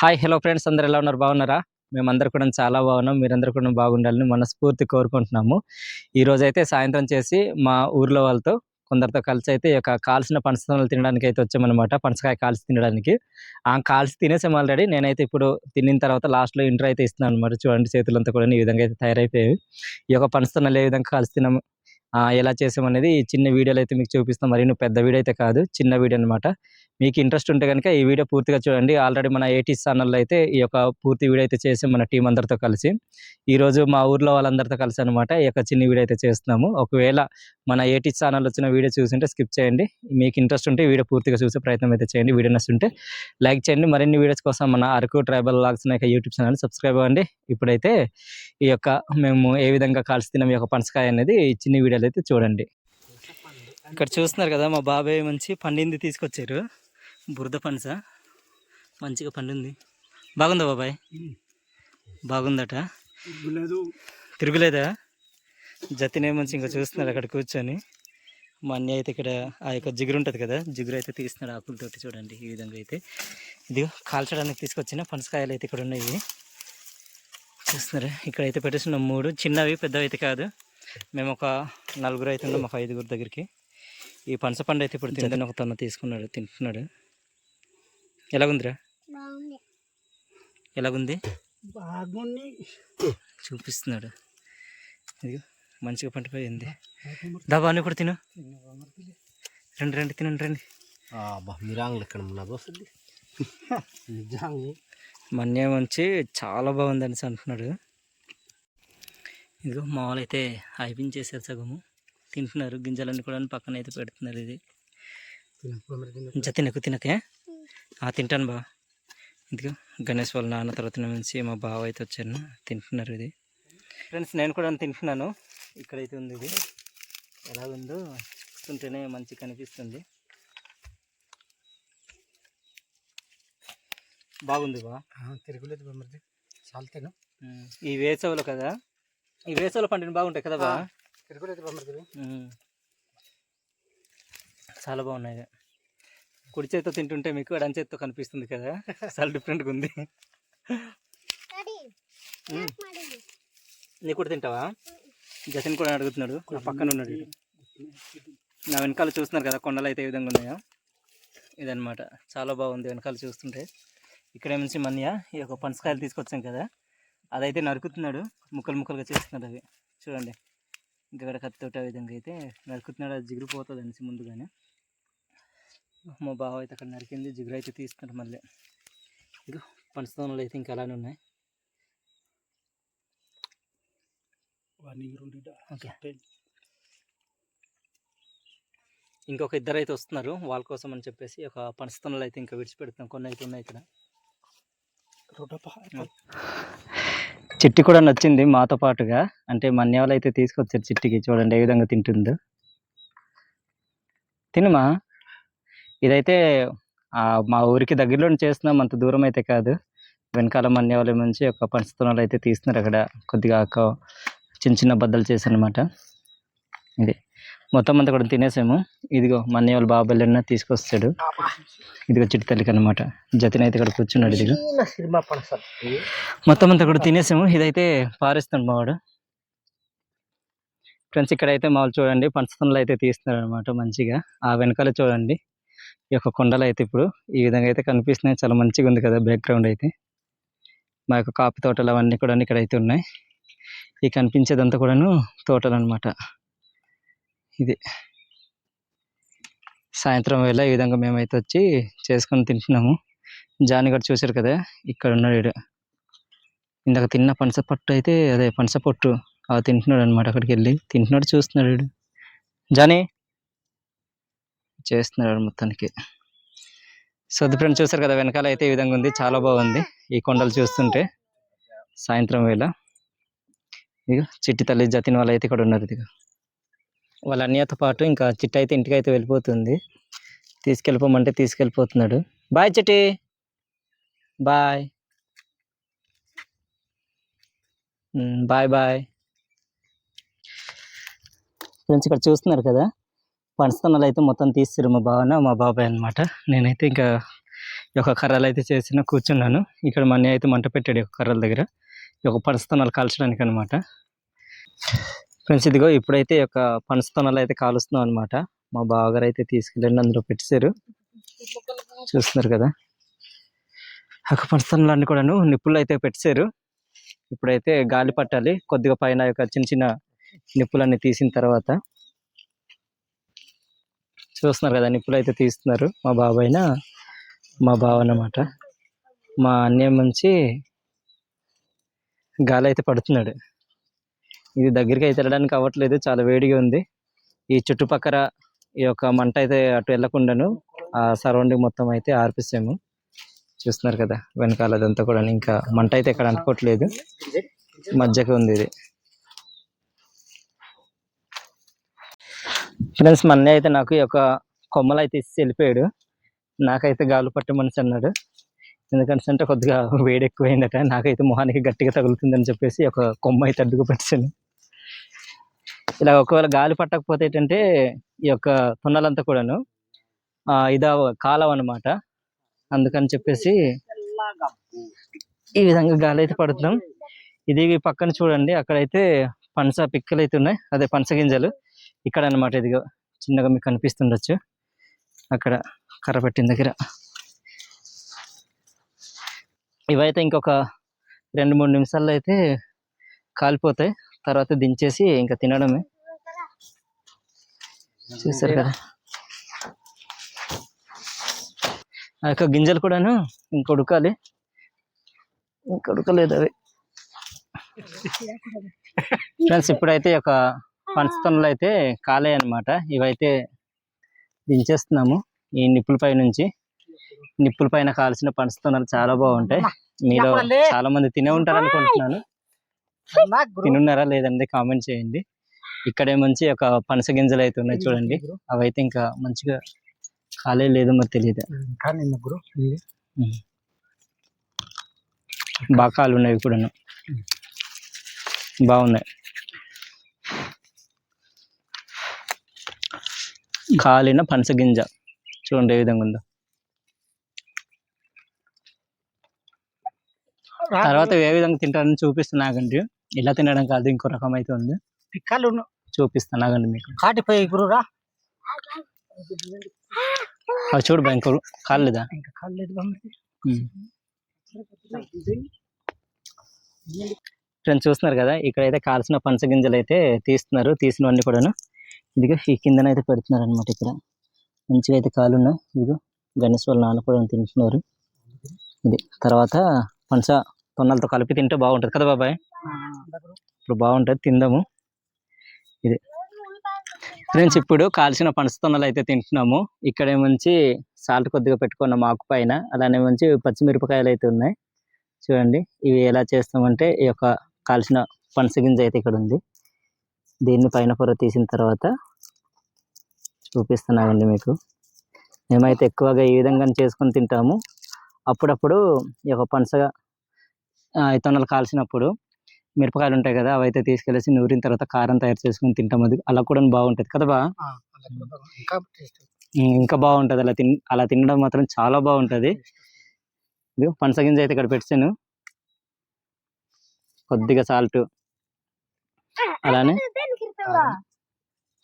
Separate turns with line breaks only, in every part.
Hi hello friends. అందరు ఎలా ఉన్నారు? బాగున్నారా? మేమందరూ కూడా చాలా బాగున్నాం. మీరందరూ కూడా బాగుండాలని మనస్ఫూర్తి కోరుకుంటున్నాము. ఈరోజైతే సాయంత్రం చేసి మా ఊర్లో వాళ్ళతో కొందరితో కలిసి అయితే ఈ యొక్క కాల్చిన పనసకాయలు తినడానికి అయితే వచ్చామన్నమాట. పనసకాయ కాల్చి తినడానికి. ఆ కాల్చి తినేసాం ఆల్రెడీ నేనైతే ఇప్పుడు తినిన తర్వాత లాస్ట్లో ఇంటర్ అయితే ఇస్తున్నాను అనమాట చూడండి చేతులంతా కూడా ఈ విధంగా అయితే తయారైపోయాయి. ఈ యొక్క పనసలు ఏ విధంగా కాల్చి తినము ఎలా చేసామనేది ఈ చిన్న వీడియోలు అయితే మీకు చూపిస్తాం. మరి పెద్ద వీడియో అయితే కాదు చిన్న వీడియో అనమాట మీకు ఇంట్రెస్ట్ ఉంటే కనుక ఈ వీడియో పూర్తిగా చూడండి. ఆల్రెడీ మన ఏటీస్ ఛానల్లో అయితే ఈ యొక్క పూర్తి వీడియో అయితే చేసాం మన టీం అందరితో కలిసి. ఈరోజు మా ఊర్లో వాళ్ళందరితో కలిసి అనమాట ఈ యొక్క చిన్న వీడియో అయితే చేస్తున్నాము. ఒకవేళ మన ఏటీస్ ఛానల్ వచ్చిన వీడియో చూసుంటే స్కిప్ చేయండి. మీకు ఇంట్రెస్ట్ ఉంటే వీడియో పూర్తిగా చూసే ప్రయత్నం అయితే చేయండి. వీడియో నచ్చుంటే లైక్ చేయండి. మరిన్ని వీడియోస్ కోసం మన అరకు ట్రైబల్ లాగ్స్ యొక్క యూట్యూబ్ ఛానల్ సబ్స్క్రైబ్ అవ్వండి. ఇప్పుడైతే ఈ యొక్క మేము ఏ విధంగా కాల్చి తిన్నాం ఈ యొక్క పనసకాయ అనేది ఈ చిన్న వీడియోలో అయితే చూడండి. ఇక్కడ చూస్తున్నారు కదా మా బాబాయ్ మంచి పండింది తీసుకొచ్చారు. బురద పనస మంచిగా పండింది. బాగుందా బాబాయ్? బాగుందట.
లేదు
తిరుగులేదా? జతినే మంచి ఇంకా చూస్తున్నారు అక్కడ కూర్చొని. మా అన్నయ్య అయితే ఇక్కడ ఆ యొక్క జిగురు ఉంటుంది కదా జిగురు అయితే తీస్తున్నాడు ఆకులతోటి చూడండి ఈ విధంగా అయితే. ఇది కాల్చడానికి తీసుకొచ్చిన పనసకాయలు అయితే ఇక్కడ ఉన్నాయి. చూస్తున్నారా. ఇక్కడ అయితే పెట్టేసిన మూడు. చిన్నవి పెద్దవి అయితే కాదు. మేము ఒక నలుగురు అయితే ఉన్నాం ఒక ఐదుగురు దగ్గరికి. ఈ పనస పండు అయితే ఇప్పుడు తిందని ఒక తన తీసుకున్నాడు తింటున్నాడు. ఎలాగుందిరా?
బాగుంది.
ఎలాగుంది?
బాగుంది.
చూపిస్తున్నాడు. ఇది మంచిగా పండిపోయింది. దాబా అని కూడా తిను. రండి రండి తినండి రండి.
అబ్బా మీరాంగులు ఇక్కడ
మన్య మంచి చాలా బాగుంది అనేసి అంటున్నాడు. ఇదిగో మామూలు అయితే అయిపించేసారు సగము. తింటున్నారు. గింజలన్నీ కూడా పక్కన అయితే పెడుతున్నారు ఇది. ఇంకా తినకు తినకే? ఆ, తింటాను బా. ఇదిగో గణేష్ వాళ్ళ నాన్న తర్వాత నుంచి మా బావ అయితే వచ్చాను తింటున్నారు ఇది. ఫ్రెండ్స్ నేను కూడా తింటున్నాను. ఇక్కడైతే ఉంది ఇది. ఎలా ఉందో చూస్తుంటేనే మంచి కనిపిస్తుంది. బాగుంది బా.
తిరుగులేదు
ఉమ్, ఈ వేసవిలో కదా ఈ వేసవిలో పండిన బాగుంటాయి కదా బా. చాలా బాగున్నాయి. కుడి చేత్తో తింటుంటే మీకు ఎడం చేత్తో కనిపిస్తుంది కదా. చాలా డిఫరెంట్గా ఉంది. నీ కూడా తింటావా? జతిన్ కూడా అడుగుతున్నాడు. నా పక్కన ఉన్నాడు. నా వెనకాల చూస్తున్నారు కదా కొండలు అయితే ఏ విధంగా ఉన్నాయో. ఇదన్నమాట. చాలా బాగుంది వెనకాల చూస్తుంటే. ఇక్కడ నుంచి మన్య ఈ యొక్క పనసకాయలు తీసుకొచ్చాం కదా. అదైతే నరుకుతున్నాడు. ముక్కలు ముక్కలుగా చేస్తున్నాడు అవి. చూడండి. ఇక్కడ కత్తితోటి ఆ విధంగా అయితే నరుకుతున్నాడు. అది జిగిరిపోతుంది అనేసి ముందుగానే. మా బావ అయితే అక్కడ నరికింది. జిగురు అయితే తీస్తున్నాడు మళ్ళీ. ఇక పనసతోనలు అయితే ఇంకా అలానే ఉన్నాయి. ఓకే. ఇంకొక ఇద్దరు అయితే వస్తున్నారు. వాళ్ళ కోసం అని చెప్పేసి ఒక పనస్తనలు అయితే ఇంకా విడిచిపెడుతున్నాం. కొన్ని అయితే ఉన్నాయి ఇక్కడ. చిట్టి కూడా నచ్చింది మాతో పాటుగా. అంటే మన్యాలు అయితే తీసుకొచ్చారు చిట్టికి. చూడండి ఏ విధంగా తింటుందో. తినమా ఇదైతే మా ఊరికి దగ్గరలో చేస్తున్నాం. అంత దూరం అయితే కాదు. వెనకాల మన్యాల నుంచి ఒక పంచతనాలు అయితే తీస్తున్నారు అక్కడ. కొద్దిగా ఒక చిన్న చిన్న బద్దలు చేసి అనమాట ఇది. మొత్తం అంతా కూడా తినేసాము. ఇదిగో మన్నయ్య వాళ్ళ బాబాయ్ తీసుకొస్తాడు. ఇదిగో చిట్టి తల్లికి అనమాట జతిన్ అయితే ఇక్కడ కూర్చున్నాడు ఇదిగో. మొత్తం అంతా కూడా తినేసాము. ఇదైతే పారేస్తాడు మావాడు ఫ్రెండ్స్ ఇక్కడ అయితే మామూలు చూడండి పంచతనలు అయితే తీస్తున్నారు అనమాట మంచిగా. ఆ వెనకాల చూడండి. ఈ యొక్క కొండలు అయితే ఇప్పుడు ఈ విధంగా అయితే కనిపిస్తున్నాయి. చాలా మంచిగా ఉంది కదా బ్యాక్గ్రౌండ్ అయితే. మా యొక్క కాఫీ తోటలు అవన్నీ కూడా ఇక్కడ అయితే ఉన్నాయి. ఈ కనిపించేదంతా కూడాను తోటలు అనమాట ఇది. సాయంత్రం వేళ ఈ విధంగా మేమైతే వచ్చి చేసుకొని తింటున్నాము. జాని కూడా చూశారు కదా ఇక్కడ ఉన్నాడు ఇందాక తిన్న పనసపట్టు అయితే అదే పనస పొట్టు అవి తింటున్నాడు అనమాట అక్కడికి వెళ్ళి. తింటున్నాడు చూస్తున్నాడు వీడు. జానీ! చేస్తున్నాడు మొత్తానికి. సో ఫ్రెండ్ ఫ్రెండ్స్ చూసారు కదా వెనకాల అయితే ఈ విధంగా ఉంది చాలా బాగుంది. ఈ కొండలు చూస్తుంటే సాయంత్రం వేళ. ఇక చిట్టి తల్లి జతిన్ వాళ్ళు అయితే ఇక్కడ ఉన్నారు ఇదిగో. వాళ్ళ అన్నయ్యతో పాటు ఇంకా చిట్టి అయితే ఇంటికి అయితే వెళ్ళిపోతుంది. తీసుకెళ్ళిపోమంటే తీసుకెళ్ళిపోతున్నాడు. Bye Chitti. Bye. Bye bye. Friends ఇక్కడ చూస్తున్నారు కదా? పంచతనాలు అయితే మొత్తం తీస్తారు మా బావన మా బాబాయ్ అనమాట నేనైతే ఇంకా ఒక యొక్క కర్రలు అయితే చేసిన కూర్చున్నాను. ఇక్కడ మా అన్నయ్య అయితే మంట పెట్టాడు ఒక కర్రల దగ్గర. ఈ యొక్క పనస్తనాలు కాల్చడానికి అనమాట ఫ్రెండ్స్ ఇదిగో ఇప్పుడైతే ఈ యొక్క అయితే కాలుస్తున్నాం అనమాట మా బావగారు అయితే తీసుకెళ్ళండి అందులో పెట్టేశారు. చూస్తున్నారు కదా? ఆ యొక్క అన్ని కూడాను నిప్పులు అయితే పెట్టేశారు. ఇప్పుడైతే గాలి పట్టాలి కొద్దిగా పైన యొక్క చిన్న చిన్న నిప్పులన్నీ తీసిన తర్వాత. చూస్తున్నారు కదా నిప్పులు అయితే తీస్తున్నారు మా బాబాయిన మా బావ అన్నమాట. మా అన్నయ్య మంచి గాలి అయితే పడుతున్నాడు. ఇది దగ్గరికి అయితే వెళ్ళడానికి అవ్వట్లేదు. చాలా వేడిగా ఉంది. ఈ చుట్టుపక్కల ఈ యొక్క మంట అయితే అటు వెళ్ళకుండాను ఆ సరౌండింగ్ మొత్తం అయితే ఆర్పిస్తాము చూస్తున్నారు కదా వెనకాల అదంతా కూడా ఇంకా మంట అయితే ఇక్కడ అనుకోవట్లేదు మధ్యకి ఉంది ఇది. ఫ్రెండ్స్ మా అయితే నాకు ఈ యొక్క కొమ్మలు అయితే ఇచ్చి వెళ్ళిపోయాడు. నాకైతే గాలి పట్టు మనిషి అన్నాడు. ఎందుకంటే కొద్దిగా వేడి ఎక్కువైందట నాకైతే మొహానికి గట్టిగా తగులుతుందని చెప్పేసి ఒక కొమ్మ అయితే అడ్డుకు పెట్టాను. ఇలా ఒకవేళ గాలి పట్టకపోతే ఏంటంటే ఈ యొక్క తున్నలంతా కూడాను ఇదా కాలం అన్నమాట. అందుకని చెప్పేసి ఈ విధంగా గాలి అయితే పడుతున్నాం. ఇది పక్కన చూడండి. అక్కడైతే పనస పిక్కలు అయితే ఉన్నాయి. అదే పనస గింజలు. ఇక్కడ అన్నమాట ఇదిగో చిన్నగా మీకు కనిపిస్తుండొచ్చు. అక్కడ కర్ర పెట్టిన దగ్గర. ఇవైతే ఇంకొక రెండు మూడు నిమిషాల్లో అయితే కాలిపోతాయి. తర్వాత దించేసి ఇంకా తినడమే. చూసారు కదా. ఆ యొక్క గింజలు కూడాను ఇంక ఉడకాలి. ఇంక ఉడకలేదు అవి. ఫ్రెండ్స్ ఇప్పుడైతే ఈ యొక్క పంచతనులు అయితే కాలే అన్నమాట. ఇవైతే దించేస్తున్నాము. ఈ నిప్పుల పై నుంచి. నిప్పుల పైన కాల్చిన పంచతనాలు చాలా బాగుంటాయి. మీలో చాలా మంది తినే ఉంటారు అనుకుంటున్నాను తినున్నారా లేదండి కామెంట్ చేయండి. ఇక్కడే మంచి ఒక పనస గింజలు అయితే ఉన్నాయి చూడండి. అవి అయితే ఇంకా మంచిగా కాలే లేదు మరి తెలియదు. బాగా కాలు ఉన్నాయి కూడా బాగున్నాయి. కాలిన పనస గింజ. చూడండి ఏ విధంగా ఉందో. తర్వాత ఏ విధంగా తింటారని చూపిస్తున్నా ఆగండి. ఇలా తినడం కాదు ఇంకో రకం అయితే ఉంది.
పిక్కలు
చూపిస్తాను ఆగండి మీకు.
కాటిపోయి గురురా
అవి చూడు భయంకరు కాలేదా
ఇంకా కాలేదు.
ఫ్రెండ్స్ చూస్తున్నారు కదా ఇక్కడైతే కాల్సిన పనస గింజలు అయితే తీస్తున్నారు తీసినవన్నీ కూడాను. ఇదిగో ఈ కిందన అయితే పెడుతున్నారు అనమాట ఇక్కడ. మంచిగా అయితే కాలు ఉన్నాయి ఇదిగో గణేష్ వాళ్ళ నాన్న కూడా తింటున్నారు. ఇది తర్వాత పనస తొన్నలతో కలిపి తింటే బాగుంటుంది కదా బాబాయ్? ఇప్పుడు బాగుంటుంది తిందాము. ఇది. ఫ్రెండ్స్ ఇప్పుడు కాల్చిన పనస తొన్నలు అయితే తింటున్నాము. ఇక్కడ మంచి సాల్ట్ కొద్దిగా పెట్టుకున్నాము ఆకు పైన అలానే మంచి పచ్చిమిరపకాయలు అయితే ఉన్నాయి. చూడండి ఇవి ఎలా చేస్తామంటే ఈ యొక్క కాల్చిన పనస గింజ అయితే ఇక్కడ ఉంది. దీన్ని పైన పొర తీసిన తర్వాత చూపిస్తున్నామండి మీకు. మేమైతే ఎక్కువగా ఈ విధంగా చేసుకొని తింటాము. అప్పుడప్పుడు ఈ యొక్క పనస ఆ, ఇత్తనాలు కాల్చినప్పుడు మిరపకాయలు ఉంటాయి కదా అవి అయితే తీసుకెళ్ళేసి నూరిన తర్వాత కారం తయారు చేసుకొని తింటాం అది. అలా కూడా బాగుంటుంది కదా బా.
ఇంకా టేస్ట్
ఉమ్, ఇంకా బాగుంటుంది. అలా తిన్ అలా తినడం మాత్రం చాలా బాగుంటుంది. ఇదిగో పనస గింజ అయితే ఇక్కడ పెట్టాను కొద్దిగా సాల్ట్. అలానే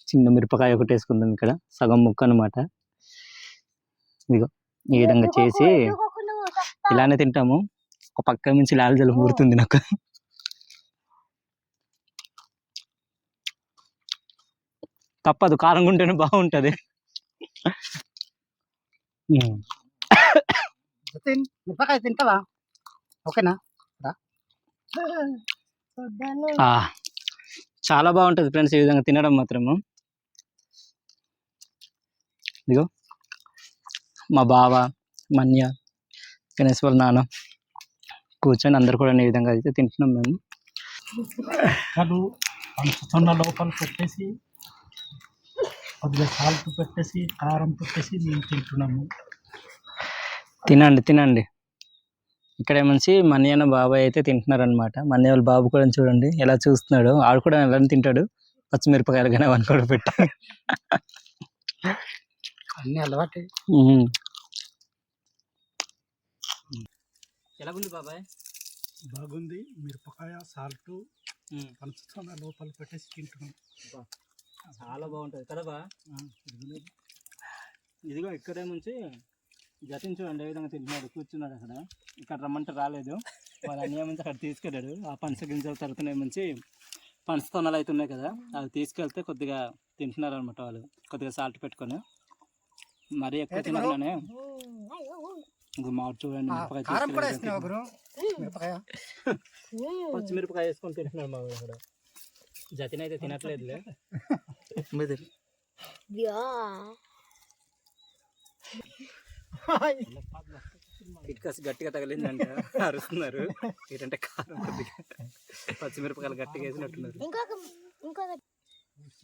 చిన్న మిరపకాయ ఒకటి వేసుకుందాం ఇక్కడ. సగం ముక్క అనమాట ఇదిగో ఈ విధంగా చేసి ఇలానే తింటాము. ఒక పక్క నుంచి లాల్ జలం ఊరుతుంది నాకు. తప్పదు కారం ఉంటేనే బాగుంటది.
మిరపకాయ తింటావా? ఓకేనా?
చాలా బాగుంటది ఫ్రెండ్స్ ఈ విధంగా తినడం మాత్రము. ఇదిగో మా బావ మన్య గణేష్ వాళ్ళ నాన్న. కూర్చొని అందరు కూడా ఈ విధంగా అయితే తింటున్నాం మేము.
పంచుతున్న లోపల పెట్టేసి కొద్దిగా సాల్ట్ పెట్టేసి కారం పెట్టేసి మేము తింటున్నాము.
తినండి తినండి. ఇక్కడ ఏమనిసి మన్యన్న బాబాయ్ అయితే తింటున్నారు అనమాట మన్య వాళ్ళ బాబు కూడా చూడండి ఎలా చూస్తున్నాడు. ఆడు కూడా ఎలా తింటాడు. పచ్చిమిరపకాయలు కానీ అవన్నీ కూడా పెట్టి
అన్ని అలవాటు.
ఎలాగుంది బాబాయ్?
బాగుంది. మిరపకాయ సాల్ట్. పంచుతున్న లోపల పెట్టేసి తింటున్నాం.
చాలా బాగుంటుంది కదా బా. ఇదిగో. ఇక్కడే నుంచి జతిన్ చూడండి ఏ విధంగా తింటున్నాడు కూర్చున్నాడు అక్కడ. ఇక్కడ రమ్మంటే రాలేదు. వాళ్ళ అన్నయ్య నుంచి అక్కడ తీసుకెళ్ళాడు. ఆ పనస గింజల తరపున నుంచి పనస తొనలు అయితే ఉన్నాయి కదా అవి తీసుకెళ్తే కొద్దిగా తింటున్నారు అనమాట వాళ్ళు. కొద్దిగా సాల్ట్ పెట్టుకొని. మరీ ఎక్కువ మామిడి చూడండి
కారం కూడా గురు మిరపకాయ?
పచ్చిమిరపకాయ వేసుకొని తింటున్నాడు మా కూడా. జతిన్ అయితే తినట్లేదులే.
యా.
ఇటుకసి గట్టిగా తగిలిందంట. అరుస్తున్నారు. ఏంటంటే కారం కొద్దిగా. పచ్చిమిరపకాయలు గట్టిగా వేసినట్టున్నారు.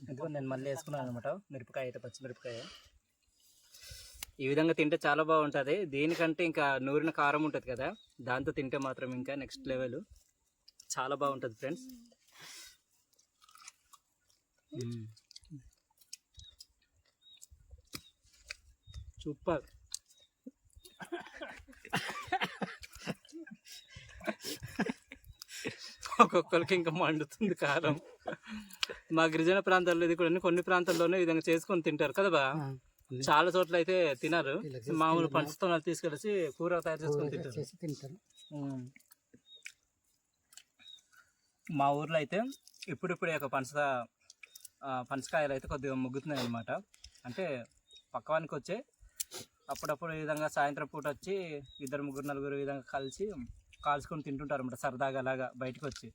ఇంకొక
నేను మళ్ళీ వేసుకున్నాను అనమాట మిరపకాయ అయితే పచ్చిమిరపకాయ ఈ విధంగా తింటే చాలా బాగుంటుంది. దీనికంటే ఇంకా నూరిన కారం ఉంటుంది కదా దాంతో తింటే మాత్రం ఇంకా నెక్స్ట్ లెవెల్ చాలా బాగుంటుంది ఫ్రెండ్స్ సూపర్ ఒక్కొక్కరికి ఇంకా మండుతుంది కారం. మా గిరిజన ప్రాంతాల్లో ఇది కూడా కొన్ని ప్రాంతాల్లోనే ఈ విధంగా చేసుకొని తింటారు కదా బా? చాలా చోట్ల అయితే తినరు మామూలు? పంచుతో తీసుకెళ్ళి కూర తయారు చేసుకొని తింటారు. మా ఊర్లో అయితే ఇప్పుడిప్పుడే ఒక పనస ఆ, పనసకాయలు అయితే కొద్దిగా ముగ్గుతున్నాయి అనమాట అంటే పక్కవానికి వచ్చే అప్పుడప్పుడు ఈ విధంగా సాయంత్రం పూట వచ్చి ఇద్దరు ముగ్గురు నలుగురు విధంగా కలిసి కాల్చుకొని తింటుంటారు అనమాట సరదాగా అలాగా బయటకు వచ్చి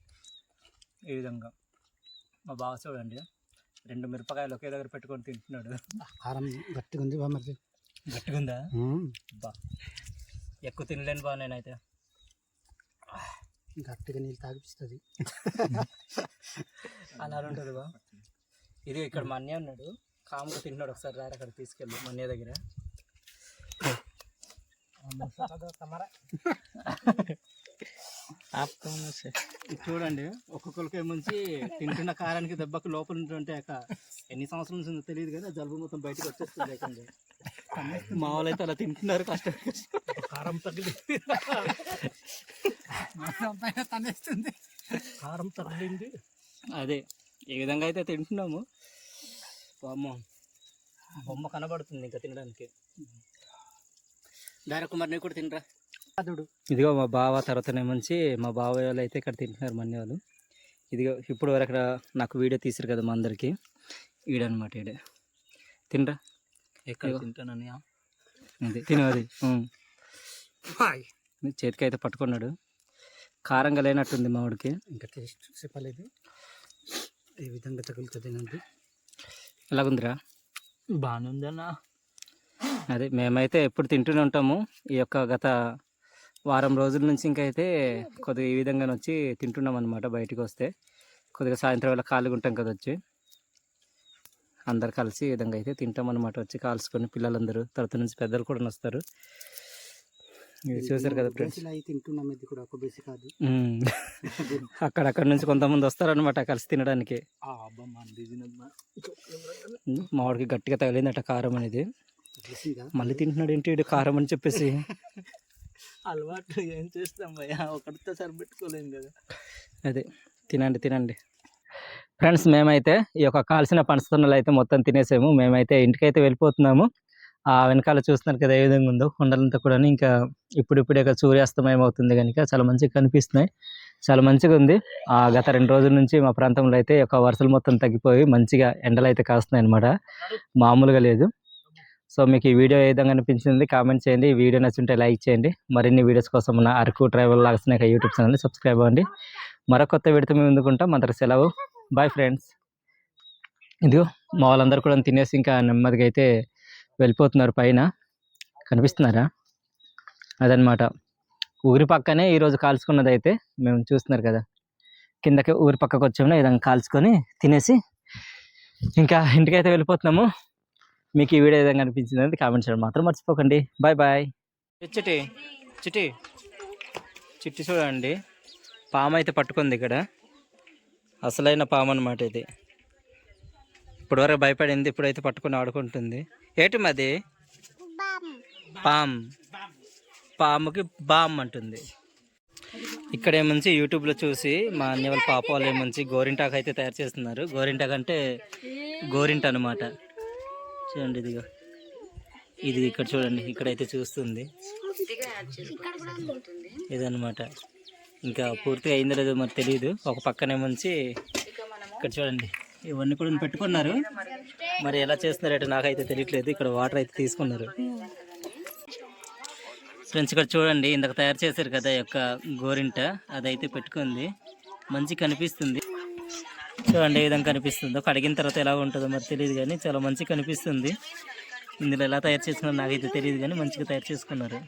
ఈ విధంగా. మా బావ చూడండి. రెండు మిరపకాయలు ఒకే దగ్గర పెట్టుకొని తింటున్నాడు.
కారం గట్టిగా ఉంది బా మరి.
గట్టిగా ఉందా బా ఎక్కువ తినలేను బా నేనైతే.
గట్టిగా నీళ్ళు తాగిపిస్తుంది.
అలా ఉంటుంది బా. ఇది ఇక్కడ మా అన్నయ్య ఉన్నాడు. కాముగా తింటున్నాడు ఒకసారి రాడు అక్కడ తీసుకెళ్ళి మా అన్నయ్య దగ్గర. చూడండి ఒక్కొక్కరికి ఏముంచి తింటున్న కారానికి దెబ్బకు లోపల ఉంటుంటే అక్క ఎన్ని సంవత్సరాల నుంచి ఉందో తెలియదు కానీ ఆ జలుబు మొత్తం బయటకు వచ్చేస్తుంది లేకండి. మా వాళ్ళు అయితే అలా తింటున్నారు కష్టం.
కారం తగిలి తనేస్తుంది కారం తగిలింది.
అదే ఏ విధంగా అయితే తింటున్నాము. బొమ్మ బొమ్మ కనబడుతుంది ఇంకా తినడానికి. కుమార్ నీకు కూడా తినరా? ఇదిగో మా బావ తర్వాత మంచి మా బాబాయ్ వాళ్ళు అయితే ఇక్కడ తింటున్నారు మన్ని వాళ్ళు ఇదిగో ఇప్పుడు వరకు నాకు వీడియో తీసారు కదా మా అందరికి. ఈడనమాట ఈడే. తినరా? ఎక్కడ తింటానని అది. తినది చేతికి అయితే పట్టుకున్నాడు. కారంగా లేనట్టుంది మా వాడికి
ఇంకా టేస్ట్ చెప్పలేదు ఈ విధంగా తగులుతుంది నండి
ఎలాగుందిరా? బాగానే ఉందన్నా అదే మేమైతే ఎప్పుడు తింటూనే ఉంటాము. ఈ యొక్క గత వారం రోజుల నుంచి ఇంకైతే కొద్దిగా ఈ విధంగా వచ్చి తింటున్నాం అనమాట బయటకు వస్తే. కొద్దిగా సాయంత్రం వేళ ఖాళీగా ఉంటాం కదా వచ్చి. అందరు కలిసి ఈ విధంగా అయితే తింటాం అనమాట వచ్చి. కాల్చుకొని పిల్లలందరూ తర్వాత నుంచి పెద్దలు కూడా వస్తారు. ఇది చూసారు కదా ఫ్రెండ్స్ అక్కడక్కడ నుంచి కొంతమంది వస్తారనమాట కలిసి తినడానికి.
ఆ అబ్బా మంది తినమ్మా.
ఉమ్, మా వాడికి గట్టిగా తగిలిందట కారం అనేది. మళ్ళీ తింటున్నాడు ఏంటి కారం అని చెప్పేసి?
అలవాటు ఏం చేస్తాం భయ్యా? ఒకటితో సరిపెట్టుకోలేము కదా.
అదే తినండి తినండి. ఫ్రెండ్స్ మేమైతే ఈ యొక్క కాల్సిన పనసతొన్నలు అయితే మొత్తం తినేసాము. మేమైతే ఇంటికైతే వెళ్ళిపోతున్నాము. ఆ వెనకాల చూస్తున్నారు కదా ఏ విధంగా ఉందో. కొండలంతా కూడా ఇంకా ఇప్పుడిప్పుడే సూర్యాస్తమయం అవుతుంది కనుక చాలా మంచిగా కనిపిస్తున్నాయి. చాలా మంచిగా ఉంది. ఆ గత రెండు రోజుల నుంచి మా ప్రాంతంలో అయితే ఒక వరుసలు వర్షాలు మొత్తం తగ్గిపోయి మంచిగా ఎండలు అయితే కాస్తున్నాయి అనమాట మామూలుగా లేదు. సో మీకు ఈ వీడియో ఏ విధంగా అనిపించింది కామెంట్ చేయండి. ఈ వీడియో నచ్చుంటే లైక్ చేయండి. మరిన్ని వీడియోస్ కోసం మన అరకు ట్రావెల్ లాగ్స్ యూట్యూబ్ ఛానల్ని సబ్స్క్రైబ్ అవ్వండి. మరొక కొత్త విడితే మేము ఎందుకుంటాం అందరికి సెలవు. బాయ్ ఫ్రెండ్స్ ఇదిగో మా వాళ్ళందరూ కూడా తినేసి ఇంకా నెమ్మదిగా అయితే వెళ్ళిపోతున్నారు పైన. కనిపిస్తున్నారా? అదనమాట ఊరి పక్కనే ఈరోజు కాల్చుకున్నది అయితే మేము చూస్తున్నారు కదా. కిందకి ఊరి పక్కకు వచ్చాము ఈ విధంగా కాల్చుకొని తినేసి ఇంకా ఇంటికైతే వెళ్ళిపోతున్నాము. మీకు ఈ వీడియో ఏ విధంగా అనిపించింది అనేది కామెంట్ చేయడం. మాత్రం మర్చిపోకండి. బాయ్ బాయ్ చిట్టి చిట్టి చిట్టి చూడండి. పాము అయితే పట్టుకుంది ఇక్కడ. అసలైన పాము అనమాట ఇది. ఇప్పటివరకు భయపడింది ఇప్పుడైతే పట్టుకుని ఆడుకుంటుంది. ఏటి మాది పామ్. పాముకి బామ్ అంటుంది. ఇక్కడ ఏమంచి యూట్యూబ్లో చూసి మా అన్ని వాళ్ళ పాప వాళ్ళు ఏమంచి గోరింటాకు అయితే తయారు చేస్తున్నారు. గోరింటాకు అంటే గోరింట అనమాట చూడండి ఇదిగో. ఇది ఇక్కడ చూడండి ఇక్కడైతే చూస్తుంది. ఇదన్నమాట. ఇంకా పూర్తిగా అయిందో లేదో మరి తెలియదు ఒక పక్కనే మంచి ఇక్కడ చూడండి. ఇవన్నీ కూడా పెట్టుకున్నారు. మరి ఎలా చేస్తున్నారంటే నాకైతే తెలియట్లేదు. ఇక్కడ వాటర్ అయితే తీసుకున్నారు. ఫ్రెండ్స్ ఇక్కడ చూడండి ఇందాక తయారు చేశారు కదా ఈ యొక్క గోరింట. అదైతే పెట్టుకుంది. మంచి కనిపిస్తుంది. చూడండి ఏ విధంగా కనిపిస్తుందో. కడిగిన తర్వాత ఎలా ఉంటుందో మరి తెలియదు కానీ చాలా మంచిగా కనిపిస్తుంది. ఇందులో ఎలా తయారు చేసుకున్నారో నాకైతే తెలియదు కానీ మంచిగా తయారు చేసుకున్నారు.